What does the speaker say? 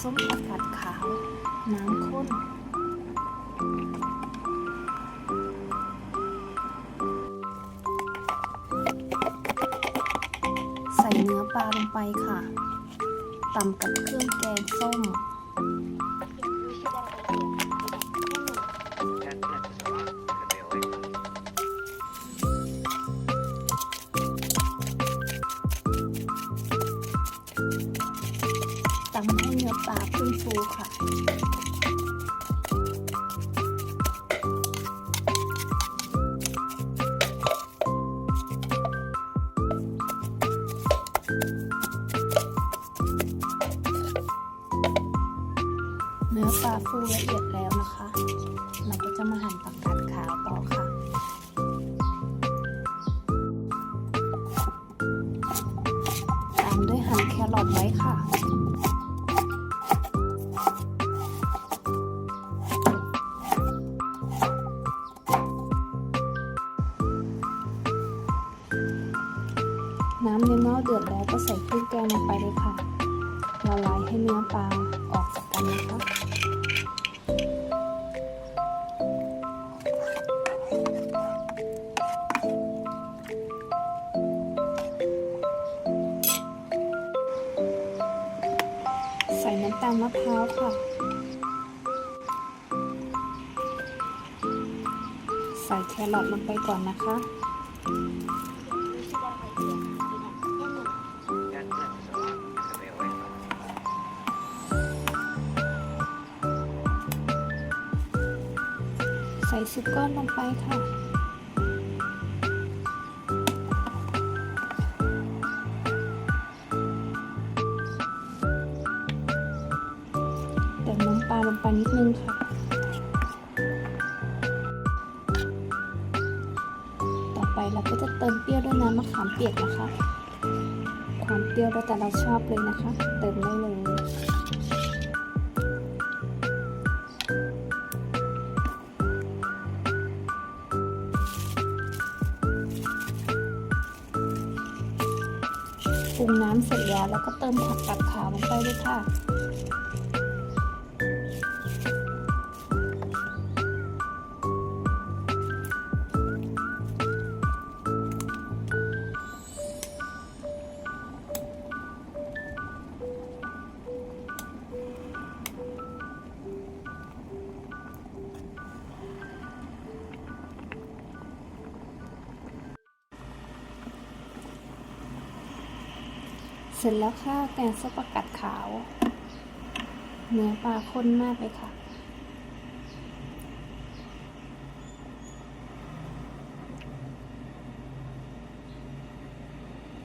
ส้มผักกาดขาว น้ำข้น ใส่เนื้อปลาลงไปค่ะตำกับเครื่องแกงส้ม ตำให้เนื้อปลาขึ้นฟูค่ะเนื้อปลาฟูละเอียดแล้วนะคะ เราก็จะมาหั่นผักกาดขาวต่อค่ะ ตามด้วยหั่นแครอทไว้ค่ะ น้ำในหม้อเดือดแล้วก็ใส่เครื่องแกงลงไปเลยค่ะละลายให้เนื้อปลาออกจากกันนะคะ ใส่น้ำตาลมะพร้าวค่ะ ใส่แครอทลงไปก่อนนะคะ ส่ซุปก้อนลงไปค่ะเติมน้ำปลาลงไปนิดนึงค่ะ ต่อไปเราก็จะเติมเปรี้ยวด้วยน้ำมะขามเปียกนะคะ ความเปรี้ยวแล้วแต่เราชอบเลยนะคะ เติมได้เลย ปรุงน้ำเสร็จแล้ว แล้วก็เติมผักกัดขาวลงไปด้วยค่ะ สร็จแล้วค่ะแกงส้มกกัดขาว เนื้อปลาข้นมากเลยค่ะ